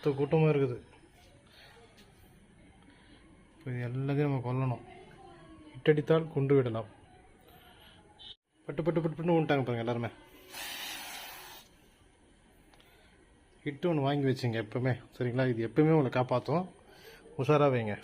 மொத்த கூட்டமாக இருக்குது. இப்போ இது எல்லாத்தையும் நம்ம கொல்லணும். இட்டடித்தால் கொண்டு விடலாம். பட்டு பட்டு பட்டு பட்டு விட்டாங்க பாருங்கள் எல்லாருமே. ஹிட்டு ஒன்று வாங்கி வச்சுங்க எப்பவுமே. சரிங்களா? இது எப்பவுமே உங்களை காப்பாற்றும் உஷாராக வைங்க.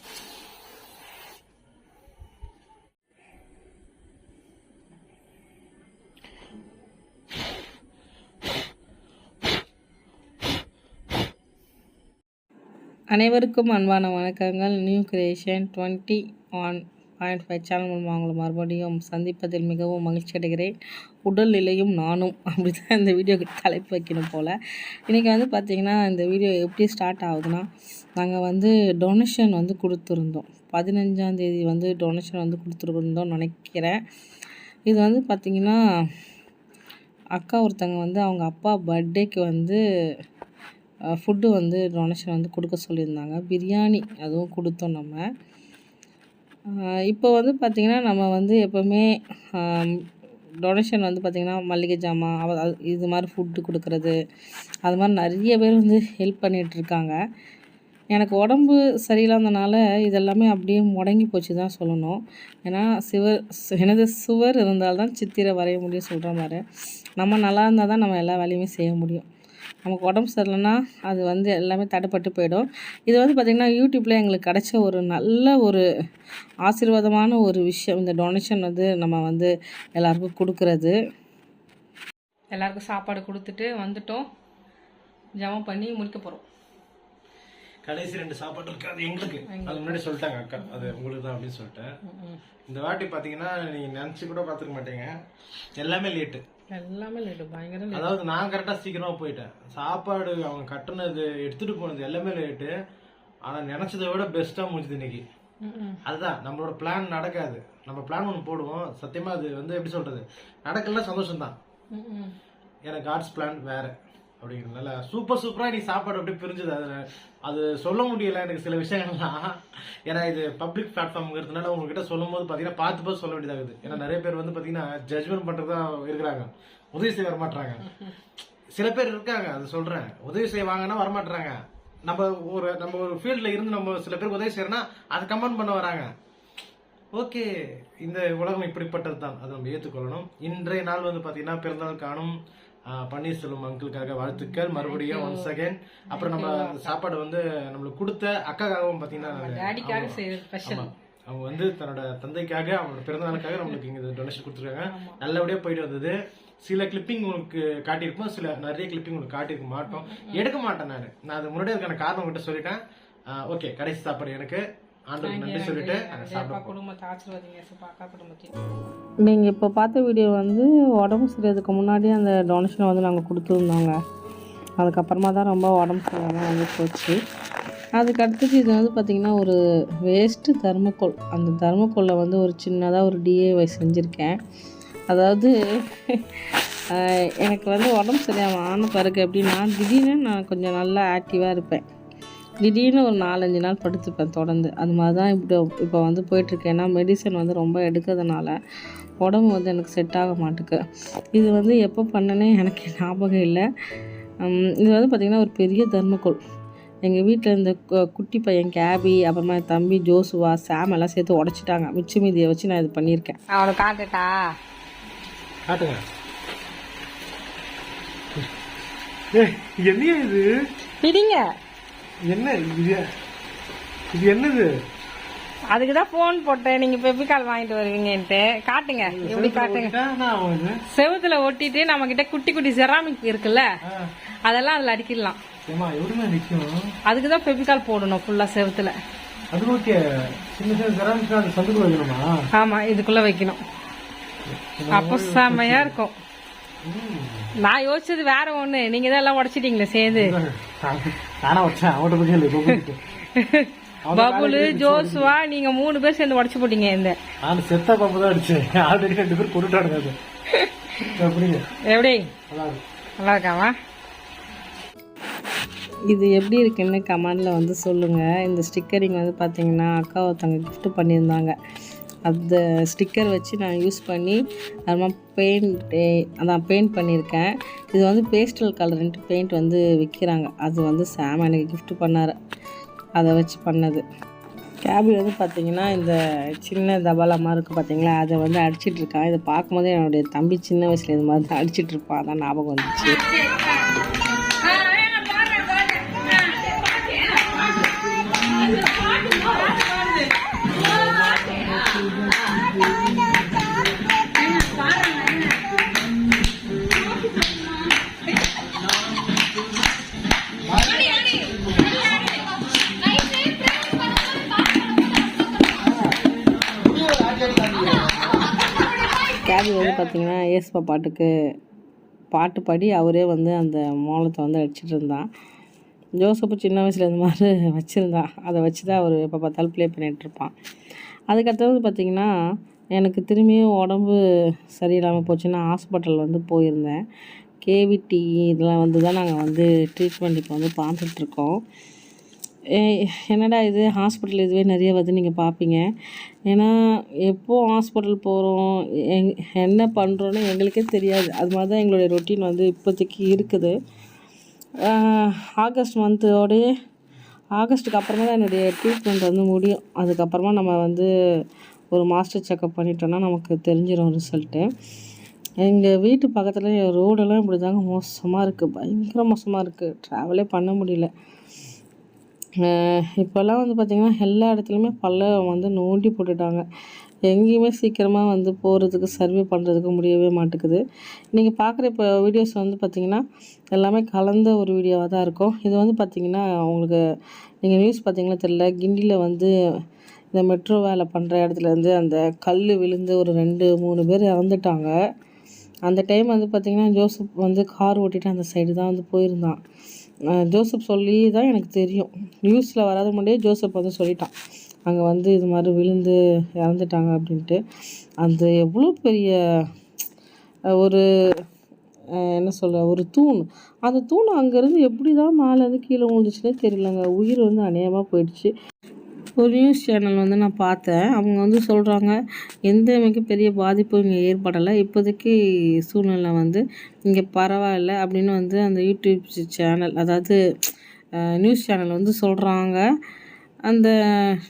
அனைவருக்கும் அன்பான வணக்கங்கள். New creation twenty one point five channel மூலமாக உங்களை மறுபடியும் சந்திப்பதில் மிகவும் மகிழ்ச்சி அடைகிறேன். உடல் நிலையும் நானும் அப்படி தான் இந்த வீடியோக்கு தலைப்பு வைக்கணும் போல். இன்றைக்கி வந்து பார்த்திங்கன்னா இந்த வீடியோ எப்படி ஸ்டார்ட் ஆகுதுன்னா நாங்கள் வந்து டொனேஷன் வந்து கொடுத்துருந்தோம். பதினஞ்சாந்தேதி வந்து டொனேஷன் வந்து கொடுத்துருந்தோம் நினைக்கிறேன். இது வந்து பார்த்திங்கன்னா அக்கா ஒருத்தங்க வந்து அவங்க அப்பா பர்த்டேக்கு வந்து ஃபுட்டு வந்து டொனேஷன் வந்து கொடுக்க சொல்லியிருந்தாங்க. பிரியாணி அதுவும் கொடுத்தோம் நம்ம. இப்போ வந்து பார்த்திங்கன்னா நம்ம வந்து எப்போவுமே டொனேஷன் வந்து பார்த்திங்கன்னா மளிகை ஜாமான் அது- இது மாதிரி ஃபுட்டு கொடுக்கறது அது மாதிரி நிறைய பேர் வந்து ஹெல்ப் பண்ணிகிட்டு இருக்காங்க. எனக்கு உடம்பு சரியில்லாதனால இதெல்லாமே அப்படியே முடங்கி போச்சு தான் சொல்லணும். ஏன்னா சிவர் எனது சுவர் இருந்தால்தான் சித்திரை வரைய முடியும் சொல்கிற மாதிரி. நம்ம நல்லா இருந்தால் தான் நம்ம எல்லா வேலையுமே செய்ய முடியும். நமக்கு உடம்பு சரியில்லைன்னா அது வந்து எல்லாமே தடைப்பட்டு போயிடும். இது வந்து பார்த்திங்கன்னா யூடியூப்பில் எங்களுக்கு கிடைச்ச ஒரு நல்ல ஒரு ஆசீர்வாதமான ஒரு விஷயம். இந்த டொனேஷன் வந்து நம்ம வந்து எல்லாருக்கும் கொடுக்கறது. எல்லாருக்கும் சாப்பாடு கொடுத்துட்டு வந்துட்டோம். ஜெபம் பண்ணி முடிக்க போகிறோம் கடைசி ரெண்டு சாப்பாடு இருக்கு. அது எங்களுக்கு. அது முன்னாடி சொல்லிட்டாங்க அக்கா. அது உங்களுக்கு தான் அப்படின்னு சொல்லிட்டேன். இந்த வாட்டி பார்த்தீங்கன்னா நீங்கள் நினச்சி கூட பார்த்துக்க மாட்டீங்க. எல்லாமே லேட்டு எல்லாமே லேட்டு பயங்கர அதாவது நான் கரெக்டாக சீக்கிரமாக போயிட்டேன். சாப்பாடு அவங்க கட்டுனது எடுத்துகிட்டு போனது எல்லாமே லேட்டு ஆனால் நினச்சதை விட பெஸ்ட்டாக முடிஞ்சுது இன்னைக்கு. அதுதான் நம்மளோட பிளான் நடக்காது. நம்ம பிளான் ஒன்று போடுவோம். சத்தியமாக அது வந்து எப்படி சொல்கிறது நடக்கல சந்தோஷம்தான். எனக்கு ஆர்ட்ஸ் பிளான் வேற. அப்படிங்கிறதுனால சூப்பர் சூப்பரா நீ சாப்பாடு அப்படியே பிரிஞ்சுது. அதுல அது சொல்ல முடியல எனக்கு சில விஷயங்கள்லாம். ஏன்னா இது பப்ளிக் பிளாட்ஃபார்ம்ங்கிறதுனால உங்ககிட்ட சொல்லும் போது பாத்தீங்கன்னா பார்த்து பார்த்து சொல்ல வேண்டியதாகுது. ஏன்னா நிறைய பேர் வந்து பாத்தீங்கன்னா ஜட்ஜ்மெண்ட் பண்றதா இருக்கிறாங்க. உதவி செய்ய வரமாட்டாங்க சில பேர் இருக்காங்க அது சொல்றேன். உதவி செய்ய வாங்கன்னா வரமாட்டாங்க நம்ம ஒரு நம்ம ஒரு ஃபீல்ட்ல இருந்து நம்ம சில பேருக்கு உதவி செய்யறோம்னா அதை கமெண்ட் பண்ண வராங்க. ஓகே இந்த உலகம் இப்படிப்பட்டது தான் அதை நம்ம ஏற்றுக்கொள்ளணும் இன்றைய நாள் வந்து பார்த்தீங்கன்னா பிறந்தநாள் காணும். பன்னீர்செல்வம் அங்கிளுக்காக வாழ்த்துக்கள். மறுபடியும் ஒன்ஸ் அகேன் அப்புறம் நம்ம சாப்பாடு வந்து நம்மளுக்கு கொடுத்த அக்காக்காகவும் பார்த்தீங்கன்னா. அவங்க வந்து தன்னோட தந்தைக்காக அவங்களோட பிறந்தநாளுக்காக நம்மளுக்கு இங்க டொனேஷன் கொடுத்துருக்காங்க. நல்லபடியா போயிட்டு வந்தது. சில கிளிப்பிங் உங்களுக்கு காட்டியிருப்போம் சில நிறைய கிளிப்பிங் உங்களுக்கு காட்டியிருக்க மாட்டோம். எடுக்க மாட்டேன் நான். நான் அது முன்னாடி அதுக்கான காரணம் கிட்ட சொல்லிட்டேன். ஓகே கடைசி சாப்பாடு எனக்கு. குடும்பத்தை ஆசீர்வாதிங்க நீங்கள் இப்போ பார்த்த வீடியோ வந்து உடம்பு சரியாதுக்கு முன்னாடி அந்த டொனேஷனை வந்து நாங்கள் கொடுத்துருந்தோங்க. அதுக்கப்புறமா தான் ரொம்ப உடம்பு சரியாமல் வந்து போச்சு. அதுக்கு அடுத்தது இது வந்து பார்த்திங்கன்னா ஒரு வேஸ்ட்டு தர்மக்கோல் அந்த தர்மக்கோலில் வந்து ஒரு சின்னதாக ஒரு டிஏஒய் செஞ்சுருக்கேன். அதாவது எனக்கு வந்து உடம்பு சரியாமல் ஆன பிறகு எப்படின்னா திடீர்னு நான் கொஞ்சம் நல்லா ஆக்டிவாக இருப்பேன். திடீர்னு ஒரு நாலஞ்சு நாள் படுத்துப்பேன் தொடர்ந்து. அது மாதிரி தான் இப்போ இப்போ வந்து போயிட்டுருக்கு. ஏன்னா மெடிசன் வந்து ரொம்ப எடுக்கிறதுனால உடம்பு வந்து எனக்கு செட் ஆக மாட்டுக்கு. இது வந்து எப்போ பண்ணனே எனக்கு ஞாபகம் இல்லை. இது வந்து பார்த்திங்கன்னா ஒரு பெரிய தர்மக்கோல் எங்கள் வீட்டில் இந்த கு- குட்டி பையன் கேபி அப்புறமா என் தம்பி ஜோசுவா சாம் எல்லாம் சேர்த்து உடச்சிட்டாங்க. மிச்ச மீதியை வச்சு நான் இது பண்ணியிருக்கேன். அவனை காட்டுட்டா காட்டுங்க. என்னையா இது? பிடிங்க. என்ன இது? இது என்னது? அதுக்கு தான் ஃபோன் போட்டேன் நீங்கள் பெபிகால் வாங்கிட்டு வருவீங்கன்ட்டு. காட்டுங்க. எப்படி காட்டுங்க? செவுத்துல ஒட்டிட்டு நம்ம கிட்ட குட்டி குட்டி செராமிக் இருக்குல்ல அதெல்லாம் அதுல அடிக்கிடலாம். அதுக்கு தான் பெபிகால் போடணும் ஃபுல்லா செவுத்துல. அது ஓகே ஆமா இதுக்குள்ள வைக்கணும். அப்போ செம்மையா இருக்கும். நான் யோசிச்சது வேற ஒண்ணு. நீங்க தான் எல்லாம் உடைச்சிட்டீங்களே சேர்ந்து. நானா வச்சேன் அவட்ட. பபுலு ஜோசுவா நீங்க மூணு பேர் சேர்ந்து உடைச்சு போட்டீங்க இந்த. நான் செத்த பாம்பு தான் அடிச்சேன். ஆல்ரெடி ரெண்டு பேர் அது. அப்படிங்க எப்படி? நல்லா இருக்கு. நல்லா இருக்காவா? இது எப்படி இருக்குன்னு கமெண்டில் வந்து சொல்லுங்கள் இந்த ஸ்டிக்கரிங் வந்து பார்த்தீங்கன்னா அக்கா ஒருத்தவங்க gift பண்ணியிருந்தாங்க. அந்த ஸ்டிக்கர் வச்சு நான் யூஸ் பண்ணி அதுமா பெயிண்ட் அதான் பெயிண்ட் பண்ணியிருக்கேன். இது வந்து பேஸ்டல் கலர்ன்ட்டு பெயிண்ட் வந்து விற்கிறாங்க அது வந்து சாம் எனக்கு கிஃப்ட் பண்ணார். அதை வச்சு பண்ணது. கேபிள் வந்து பார்த்தீங்கன்னா இந்த சின்ன தபாலா மாதிரி இருக்குது பார்த்தீங்களா அதை வந்து அடிச்சிட்டு இருக்கான் இதை பார்க்கும்போதே என்னுடைய தம்பி சின்ன வயசில் இது மாதிரி தான் அடிச்சிட்டு இருப்பான். அதான் ஞாபகம் வந்துச்சு. பார்த்தீங்கன்னா ஏசுபா பாட்டுக்கு பாட்டு பாடி அவரே வந்து அந்த மோளத்தை வந்து அடிச்சிட்டு இருந்தான். ஜோசப்பு சின்ன வயசில் இந்த மாதிரி வச்சுருந்தான். அதை வச்சு தான் அவர் எப்போ பார்த்தாலும் ப்ளே பண்ணிகிட்ருப்பான் அதுக்கடுத்தது பார்த்திங்கன்னா எனக்கு திரும்பியும் உடம்பு சரியில்லாமல் போச்சுன்னா ஹாஸ்பிட்டல் வந்து போயிருந்தேன். கேவிடி இதெல்லாம் வந்து தான் நாங்கள் வந்து ட்ரீட்மெண்ட் இப்போ வந்து பார்த்துட்ருக்கோம் என்னடா இது? ஹாஸ்பிட்டல் இதுவே நிறைய வந்து நீங்கள் பார்ப்பீங்க ஏன்னா எப்போ ஹாஸ்பிட்டல் போகிறோம் எங் என்ன பண்ணுறோன்னு எங்களுக்கே தெரியாது. அது மாதிரி தான் எங்களுடைய ரொட்டீன் வந்து இப்போதைக்கு இருக்குது. ஆகஸ்ட் மந்த்தோடய ஆகஸ்ட்டுக்கு அப்புறமா தான் என்னுடைய ட்ரீட்மெண்ட் வந்து முடியும். அதுக்கப்புறமா நம்ம வந்து ஒரு மாஸ்டர் செக்கப் பண்ணிட்டோன்னா நமக்கு தெரிஞ்சிடும் ரிசல்ட்டு எங்கள் வீட்டு பக்கத்தில் ரோடெல்லாம் இப்படி தாங்க மோசமாக இருக்குது பயங்கர மோசமாக இருக்குது ட்ராவலே பண்ண முடியல. இப்போல்லாம் வந்து பார்த்திங்கன்னா எல்லா இடத்துலையுமே பள்ளம் வந்து நோண்டி போட்டுட்டாங்க. எங்கேயுமே சீக்கிரமாக வந்து போகிறதுக்கு சர்வே பண்ணுறதுக்கு முடியவே மாட்டேங்குது. நீங்கள் பார்க்குற இப்போ வீடியோஸ் வந்து பார்த்திங்கன்னா எல்லாமே கலந்த ஒரு வீடியோவாக தான் இருக்கும். இது வந்து பார்த்திங்கன்னா உங்களுக்கு நீங்கள் நியூஸ் பார்த்தீங்கன்னா தெரில கிண்டியில் வந்து இந்த மெட்ரோ வேலை பண்ணுற இடத்துலேருந்து அந்த கல் விழுந்து ஒரு ரெண்டு மூணு பேர் இறந்துட்டாங்க. அந்த டைம் வந்து பார்த்திங்கன்னா ஜோசப் வந்து கார் ஓட்டிகிட்டு அந்த சைடு தான் வந்து போயிருந்தான். ஜோசப் சொல்லி தான் எனக்கு தெரியும். நியூஸில் வராத முன்னாடியே ஜோசப் வந்து சொல்லிட்டான். அங்கே வந்து இது மாதிரி விழுந்து இறந்துட்டாங்க அப்படின்ட்டு. அந்த எவ்வளோ பெரிய ஒரு என்ன சொல்ல ஒரு தூண். அந்த தூண் அங்கேருந்து எப்படி தான் மேலேருந்து கீழே விழுந்துச்சுன்னே தெரியலங்க. உயிர் வந்து அநேகமாக போயிடுச்சு. ஒரு நியூஸ் சேனல் வந்து நான் பார்த்தேன். அவங்க வந்து சொல்கிறாங்க எந்த மிகப்பெரிய பாதிப்பும் இங்கே ஏற்படலை. இப்போதைக்கு சூழ்நிலை வந்து இங்கே பரவாயில்ல அப்படின்னு வந்து அந்த யூடியூப் சேனல் அதாவது நியூஸ் சேனல் வந்து சொல்கிறாங்க அந்த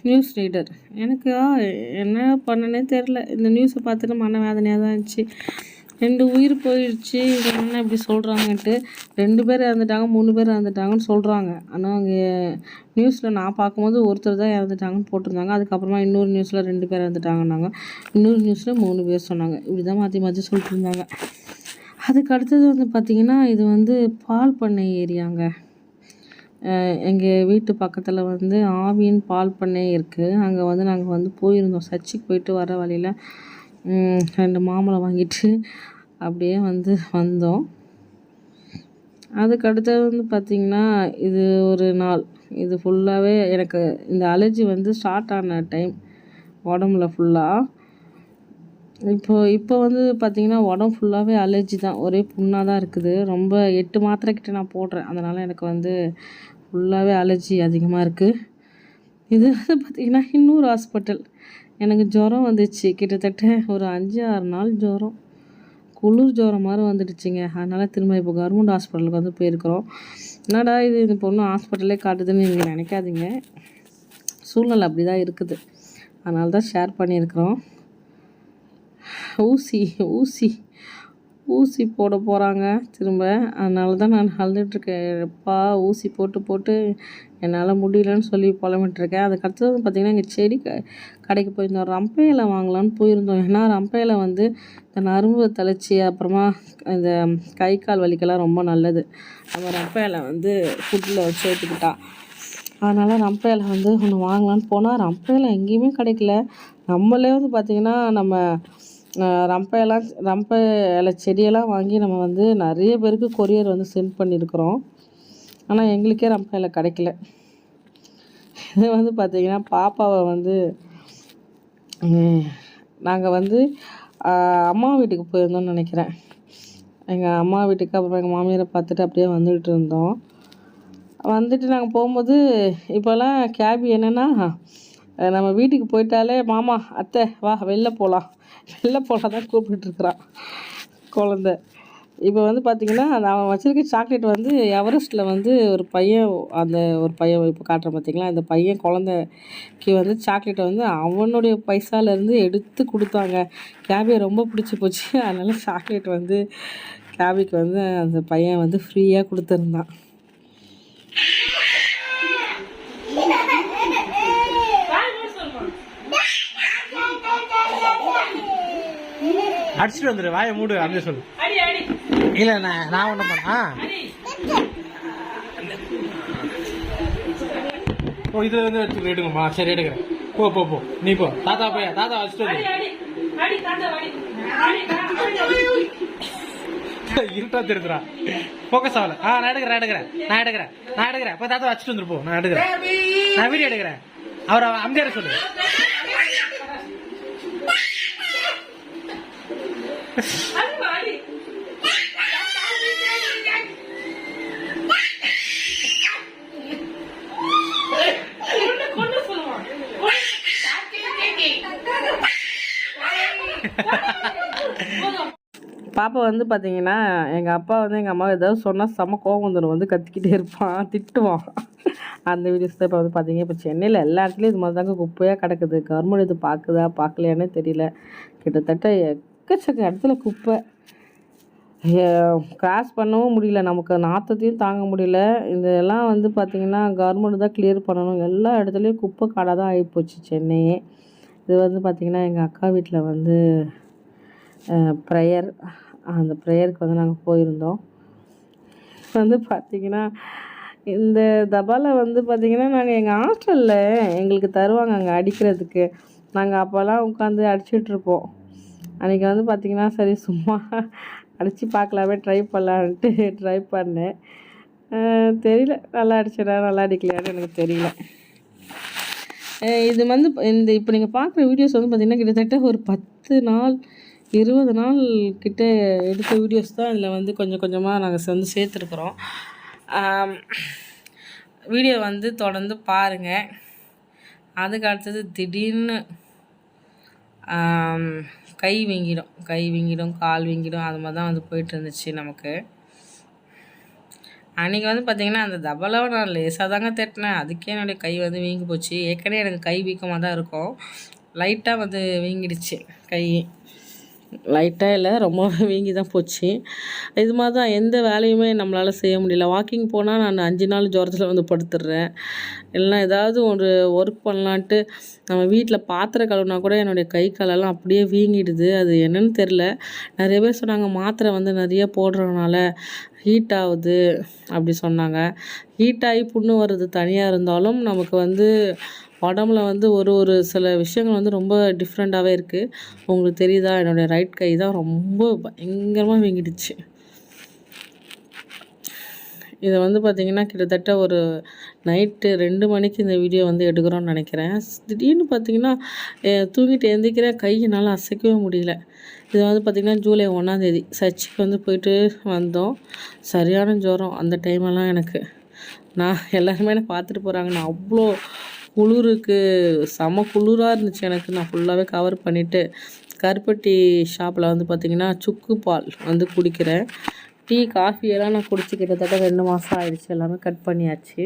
நியூஸ் ரீடர் எனக்கு என்ன பண்ணனே தெரில இந்த நியூஸை பார்த்துட்டு மன வேதனையாக தான் இருந்துச்சு. ரெண்டு உயிர் போயிடுச்சு. இவங்க என்ன இப்படி சொல்கிறாங்கன்ட்டு ரெண்டு பேர் இறந்துட்டாங்க மூணு பேர் இறந்துட்டாங்கன்னு சொல்கிறாங்க ஆனால் அங்கே நியூஸில் நான் பார்க்கும்போது ஒருத்தர் தான் இறந்துட்டாங்கன்னு போட்டிருந்தாங்க. அதுக்கப்புறமா இன்னொரு நியூஸில் ரெண்டு பேர் இறந்துட்டாங்கன்னாங்க. இன்னொரு நியூஸில் மூணு பேர் சொன்னாங்க. இப்படி தான் மாற்றி மாற்றி சொல்லிட்டு இருந்தாங்க அதுக்கு அடுத்தது வந்து பார்த்திங்கன்னா இது வந்து பால் பண்ணை ஏரியாங்க. எங்கள் வீட்டு பக்கத்தில் வந்து ஆவியின் பால் பண்ணை இருக்குது அங்கே வந்து நாங்கள் வந்து போயிருந்தோம். சர்ச்சுக்கு போயிட்டு வர வழியில் ரெண்டு மாம்பழம் வாங்கிட்டு அப்படியே வந்து வந்தோம். அதுக்கு அடுத்தது வந்து பார்த்திங்கன்னா இது ஒரு நாள். இது ஃபுல்லாகவே எனக்கு இந்த அலர்ஜி வந்து ஸ்டார்ட் ஆன டைம் உடம்புல ஃபுல்லாக இப்போது இப்போ வந்து பார்த்திங்கன்னா உடம்பு ஃபுல்லாகவே அலர்ஜி தான். ஒரே புண்ணாக தான் இருக்குது. ரொம்ப எட்டு மாத்திரை கிட்ட நான் போடுறேன். அதனால் எனக்கு வந்து ஃபுல்லாகவே அலர்ஜி அதிகமாக இருக்குது இது வந்து பார்த்திங்கன்னா இன்னொரு ஹாஸ்பிட்டல் எனக்கு ஜுரம் வந்துச்சு. கிட்டத்தட்ட ஒரு அஞ்சு ஆறு நாள் ஜுரம். குளிர் ஜுரம் மாதிரி வந்துடுச்சுங்க. அதனால் திரும்ப இப்போ கவர்மெண்ட் ஹாஸ்பிட்டலுக்கு வந்து போயிருக்கிறோம். என்னடா இது? இந்த பொண்ணு ஹாஸ்பிட்டலே காட்டுதுன்னு நீங்கள் நினைக்காதீங்க. சூழ்நிலை அப்படி தான் இருக்குது. அதனால தான் ஷேர் பண்ணியிருக்கிறோம். ஊசி ஊசி. ஊசி போட போகிறாங்க திரும்ப. அதனால தான் நான் அழுதுட்ருக்கேன் எப்பா ஊசி போட்டு போட்டு என்னால் முடியலன்னு சொல்லி புலம்பிட்டுருக்கேன். அதுக்கு அடுத்தது பார்த்திங்கன்னா இங்கே செடி க கடைக்கு போயிருந்தோம். ரம்பையில் வாங்கலான்னு போயிருந்தோம். ஏன்னா ரம்பையில் வந்து இந்த நரம்பு தளர்ச்சி அப்புறமா இந்த கை கால் வலிக்கெல்லாம் ரொம்ப நல்லது. நம்ம ரம்பையில் வந்து ஃபுட்டில் சேர்த்துக்கிட்டா அதனால் ரம்பையில் இலை வந்து ஒன்று வாங்கலான்னு போனால் ரம்பையில் எங்கேயுமே கிடைக்கல. நம்மளே வந்து பார்த்திங்கன்னா நம்ம ரம்பையெல்லாம் ரம்பை இலை செடியெல்லாம் வாங்கி நம்ம வந்து நிறைய பேருக்கு கொரியர் வந்து சென்ட் பண்ணியிருக்கிறோம் ஆனால் எங்களுக்கே ரம்பை இலை கிடைக்கல. இது வந்து பார்த்திங்கன்னா பாப்பாவை வந்து நாங்கள் வந்து அம்மா வீட்டுக்கு போயிருந்தோம்னு நினைக்கிறேன். எங்கள் அம்மா வீட்டுக்கு அப்புறம் எங்கள் மாமியாரை பார்த்துட்டு அப்படியே வந்துகிட்டு இருந்தோம். வந்துட்டு நாங்கள் போகும்போது இப்போல்லாம் கேபி என்னென்னா நம்ம வீட்டுக்கு போயிட்டாலே மாமா அத்தை வா வெளில போகலாம் வெளில போனால் தான் கூப்பிட்டுருக்குறான் குழந்த. இப்போ வந்து பார்த்திங்கன்னா அந்த அவன் வச்சிருக்க சாக்லேட் வந்து எவரெஸ்ட்டில் வந்து ஒரு பையன் அந்த ஒரு பையன் இப்போ காட்டுறேன் பார்த்தீங்களா அந்த பையன் குழந்தைக்கு வந்து சாக்லேட்டை வந்து அவனுடைய பைசாலேருந்து எடுத்து கொடுத்தாங்க. கேபியை ரொம்ப பிடிச்சி போச்சு. அதனால சாக்லேட் வந்து கேபிக்கு வந்து அந்த பையன் வந்து ஃப்ரீயாக கொடுத்துருந்தான். அடிச்சுட்டு வந்துரு வாயை மூடு அப்படின்னு சொல்லு. இல்ல நான் நான் ஒண்ணு பண்ணா? ஓ இதுல வந்து எடுத்து எடுங்கம்மா. சரி எடுக்கிறேன். போ போ போ. நீ போ. தாத்தா போய் தாத்தா வச்சுட்டு வந்து இருட்டா திருத்துறா ஃபோக்கஸ் ஆகல. ஆ நான் எடுக்கிறேன் எடுக்கிறேன். நான் எடுக்கிறேன். நான் எடுக்கிறேன். போய் தாத்தா வச்சுட்டு வந்துரு போ. நான் எடுக்கிறேன். நான் வீடியோ எடுக்கிறேன். அவர் அமைதியார சொல்லு. பாப்பா வந்து பார்த்தீங்கன்னா எங்கள் அப்பா வந்து எங்கள் அம்மா ஏதாவது சொன்னால் செம்ம கோவம் வந்துடும் வந்து கத்திக்கிட்டே இருப்பான் திட்டுவான். அந்த வீடியோஸ் தான் இப்போ வந்து பார்த்தீங்க இப்போ சென்னையில் எல்லா இடத்துலையும் இது மாதிரி தாங்க குப்பையாக கிடக்குது. கவர்மெண்ட் இது பார்க்குதா பார்க்கலையானே தெரியல. கிட்டத்தட்ட எக்கச்சக்க இடத்துல குப்பை. கிராஸ் பண்ணவும் முடியல. நமக்கு நாற்றத்தையும் தாங்க முடியல. இதெல்லாம் வந்து பார்த்திங்கன்னா கவர்மெண்ட் தான் கிளியர் பண்ணணும். எல்லா இடத்துலையும் குப்பை காடாக தான் ஆகிப்போச்சு சென்னையே. இது வந்து பார்த்திங்கன்னா எங்கள் அக்கா வீட்டில் வந்து ப்ரேயர் அந்த ப்ரேயருக்கு வந்து நாங்கள் போயிருந்தோம். வந்து பார்த்திங்கன்னா இந்த தபாலை வந்து பார்த்திங்கன்னா நாங்கள் எங்கள் ஹாஸ்டலில் எங்களுக்கு தருவாங்க அங்கே அடிக்கிறதுக்கு. நாங்கள் அப்போல்லாம் உட்காந்து அடிச்சிட்ருப்போம் அன்றைக்கி வந்து பார்த்திங்கன்னா சரி சும்மா அடித்து பார்க்கலாமே ட்ரை பண்ணலான்ட்டு ட்ரை பண்ணேன். தெரியல. நல்லா அடிச்சடா நல்லா அடிக்கலையான்னு எனக்கு தெரியல. இது வந்து இந்த இப்போ நீங்கள் பார்க்குற வீடியோஸ் வந்து பார்த்திங்கன்னா கிட்டத்தட்ட ஒரு பத்து நாள் இருபது நாள் கிட்ட எடுத்த வீடியோஸ் தான் இதில் வந்து கொஞ்சம் கொஞ்சமாக நாங்கள் வந்து சேர்த்துருக்குறோம். வீடியோ வந்து தொடர்ந்து பாருங்கள் அதுக்கு அடுத்தது திடீர்னு கை வீங்கிடும். கை வீங்கிடும் கால் வீங்கிடும். அது மாதிரி தான் வந்து போயிட்டு இருந்துச்சு நமக்கு. அன்றைக்கி வந்து பார்த்திங்கன்னா அந்த தபலாவை நான் லேசாக தாங்க தட்டினேன். அதுக்கே என்னுடைய கை வந்து வீங்கி போச்சு. ஏற்கனவே எனக்கு கை வீக்கமாக தான் இருக்கும். லைட்டாக வந்து வீங்கிடுச்சு கை. லைட்டாக இல்லை ரொம்ப வீங்கி தான் போச்சு. இது மாதிரி தான் எந்த வேலையுமே நம்மளால் செய்ய முடியல. வாக்கிங் போனால் நான் அஞ்சு நாள் ஜுரத்தில் வந்து படுத்துடுறேன். இல்லைனா ஏதாவது ஒரு ஒர்க் பண்ணலான்ட்டு நம்ம வீட்டில் பாத்திரம் கழுவுனா கூட என்னுடைய கை காலெல்லாம் அப்படியே வீங்கிடுது. அது என்னன்னு தெரில நிறைய பேர் சொன்னாங்க மாத்திரை வந்து நிறைய போடுறதுனால ஹீட் ஆகுது அப்படி சொன்னாங்க. ஹீட் ஆகி புண்ணு வர்றது தனியாக இருந்தாலும் நமக்கு வந்து உடம்புல வந்து ஒரு ஒரு சில விஷயங்கள் வந்து ரொம்ப டிஃப்ரெண்ட்டாகவே இருக்குது உங்களுக்கு தெரியுதா? என்னுடைய ரைட் கை தான் ரொம்ப பயங்கரமாக வீங்கிடுச்சு. இதை வந்து பார்த்திங்கன்னா கிட்டத்தட்ட ஒரு நைட்டு ரெண்டு மணிக்கு இந்த வீடியோ வந்து எடுக்கிறோம்னு நினைக்கிறேன். திடீர்னு பார்த்திங்கன்னா தூங்கிட்டு எழுந்திக்கிற கை என்னால் அசைக்கவே முடியல. இது வந்து பார்த்திங்கன்னா ஜூலை ஒன்றாந்தேதி சர்ச்சுக்கு வந்து போயிட்டு வந்தோம். சரியான ஜுரம் அந்த டைமெல்லாம் எனக்கு. நான் எல்லாருமே என்ன பார்த்துட்டு போகிறாங்க நான் அவ்வளோ குளிருக்கு செம குளிராக இருந்துச்சு எனக்கு. நான் ஃபுல்லாகவே கவர் பண்ணிவிட்டு கருப்பட்டி ஷாப்பில் வந்து பார்த்திங்கன்னா சுக்கு பால் வந்து குடிக்கிறேன். டீ காஃபி எல்லாம் நான் குடிச்சு கிட்டத்தட்ட ரெண்டு மாதம் ஆயிடுச்சு. எல்லாமே கட் பண்ணியாச்சு.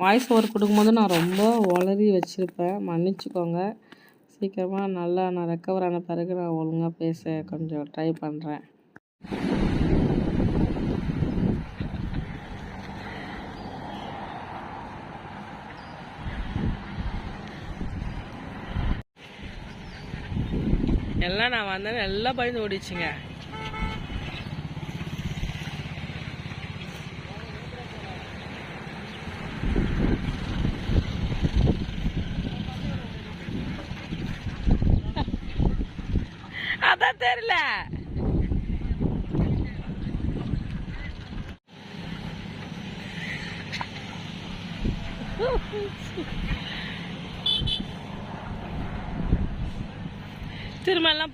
வாய்ஸ் ஓவர் கொடுக்கும்போது நான் ரொம்ப உளறி வச்சுருப்பேன். மன்னிச்சுக்கோங்க. சீக்கிரமாக நல்லா நான் ரெக்கவர் ஆன பிறகு நான் ஒழுங்காக பேச கொஞ்சம் ட்ரை பண்ணுறேன் எல்லாம் நான் வந்தேன். எல்லாம் பயந்து ஓடிச்சுங்க அதான் தெரியல.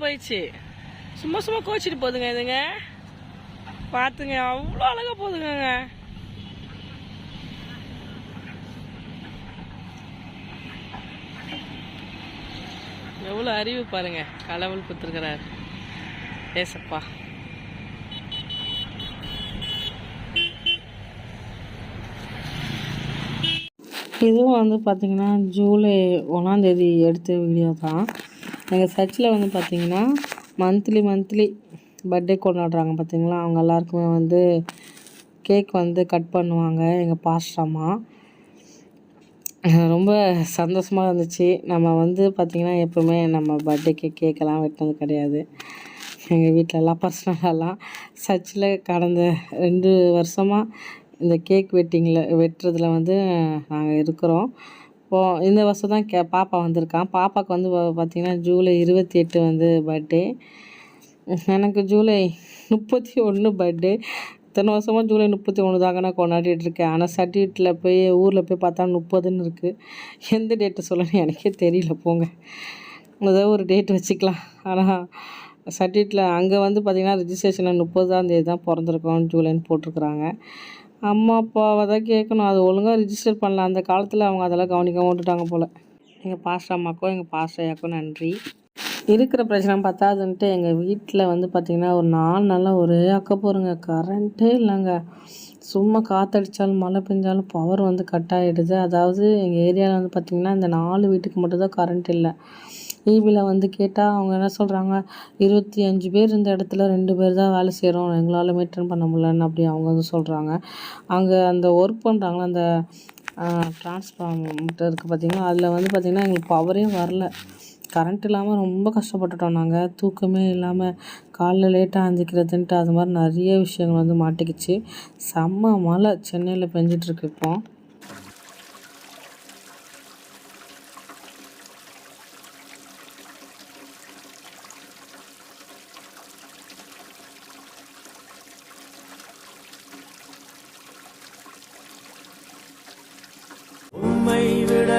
போயிடுச்சு. சும்மா சும்மா கோச்சிட்டு போதுங்க இதுங்க. பார்த்துங்க அவ்வளோ அழகா போதுங்க எவ்வளோ அறிவு பாருங்க கடவுள் கொடுத்துருக்கிறார். ஏசப்பா. இதுவும் வந்து பார்த்தீங்கன்னா ஜூலை ஒன்றாந்தேதி எடுத்த வீடியோ தான். எங்கள் சர்ச்சில் வந்து பார்த்திங்கன்னா மந்த்லி மந்த்லி பர்த்டே கொண்டாடுறாங்க பார்த்திங்களா? அவங்க எல்லாருக்குமே வந்து கேக் வந்து கட் பண்ணுவாங்க எங்கள் பாஸ்டர் அம்மா. ரொம்ப சந்தோஷமாக இருந்துச்சு. நம்ம வந்து பார்த்திங்கன்னா எப்போவுமே நம்ம பர்த்டேக்கு கேக்கெல்லாம் வெட்டினது கிடையாது. எங்கள் வீட்டிலலாம் பர்சனலாலாம் சர்ச்சில் கடந்த ரெண்டு வருஷமாக இந்த கேக் வெட்டிங்கில் வெட்டுறதுல வந்து நாங்கள் இருக்கிறோம். இப்போது இந்த வருஷம் தான் கே பாப்பா வந்திருக்கான் பாப்பாவுக்கு வந்து பார்த்திங்கன்னா ஜூலை இருபத்தி எட்டு வந்து பர்த்டே எனக்கு ஜூலை முப்பத்தி ஒன்று பர்த்டே இத்தனை வருஷமாக ஜூலை முப்பத்தி ஒன்று தாங்க நான் கொண்டாடிட்டு இருக்கேன். ஆனால் சர்டிஃபிகேட்டில் போய் ஊரில் போய் பார்த்தா முப்பதுன்னு இருக்குது எந்த டேட்டு சொல்லணும் எனக்கே தெரியல. போங்க. ஏதோ ஒரு டேட் வச்சுக்கலாம். ஆனால் சர்டிஃபிகேட்டில் அங்கே வந்து பார்த்திங்கன்னா ரிஜிஸ்ட்ரேஷனில் முப்பதாம் தேதி தான் பிறந்திருக்கோம். ஜூலைன்னு போட்டிருக்குறாங்க. அம்மா அப்பாவை தான் கேட்கணும் அது ஒழுங்காக ரிஜிஸ்டர் பண்ணல. அந்த காலத்தில் அவங்க அதெல்லாம் கவனிக்காம விட்டுட்டாங்க போல். எங்கள் பாஸ்டர் அம்மாக்கும் எங்கள் பாஸ்டர் ஐயாக்கும் நன்றி. இருக்கிற பிரச்சனை பத்தாதுன்ட்டு எங்கள் வீட்டில் வந்து பார்த்திங்கன்னா ஒரு நாலு நாளாக ஒரே அக்க போகிறோங்க கரண்ட்டே இல்லைங்க. சும்மா காற்றடிச்சாலும் மழை பெஞ்சாலும் பவர் வந்து கட் ஆகிடுது அதாவது எங்கள் ஏரியாவில் வந்து பார்த்திங்கன்னா இந்த நாலு வீட்டுக்கு மட்டும்தான் கரண்ட் இல்லை. ஈபியில் வந்து கேட்டால் அவங்க என்ன சொல்கிறாங்க இருபத்தி அஞ்சு பேர் இந்த இடத்துல ரெண்டு பேர் தான் வேலை செய்கிறோம் எங்களால் மெயின்டைன் பண்ண முடியலன்னு அப்படி அவங்க வந்து சொல்கிறாங்க அங்கே அந்த ஒர்க் பண்ணுறாங்களா அந்த டிரான்ஸ்ஃபார்மர் இருக்குது பார்த்திங்கன்னா அதில் வந்து பார்த்திங்கன்னா எங்களுக்கு பவரே வரல. கரண்ட் இல்லாமல் ரொம்ப கஷ்டப்பட்டுட்டோம் நாங்கள் தூக்கமே இல்லாமல் காலைல லேட்டாக அந்திக்கிறதுன்ட்டு அது மாதிரி நிறைய விஷயங்கள் வந்து மாட்டிக்கிச்சு. செம்ம மழை. சென்னையில் பெஞ்சிட்ருக்கு இப்போ உம்மை விட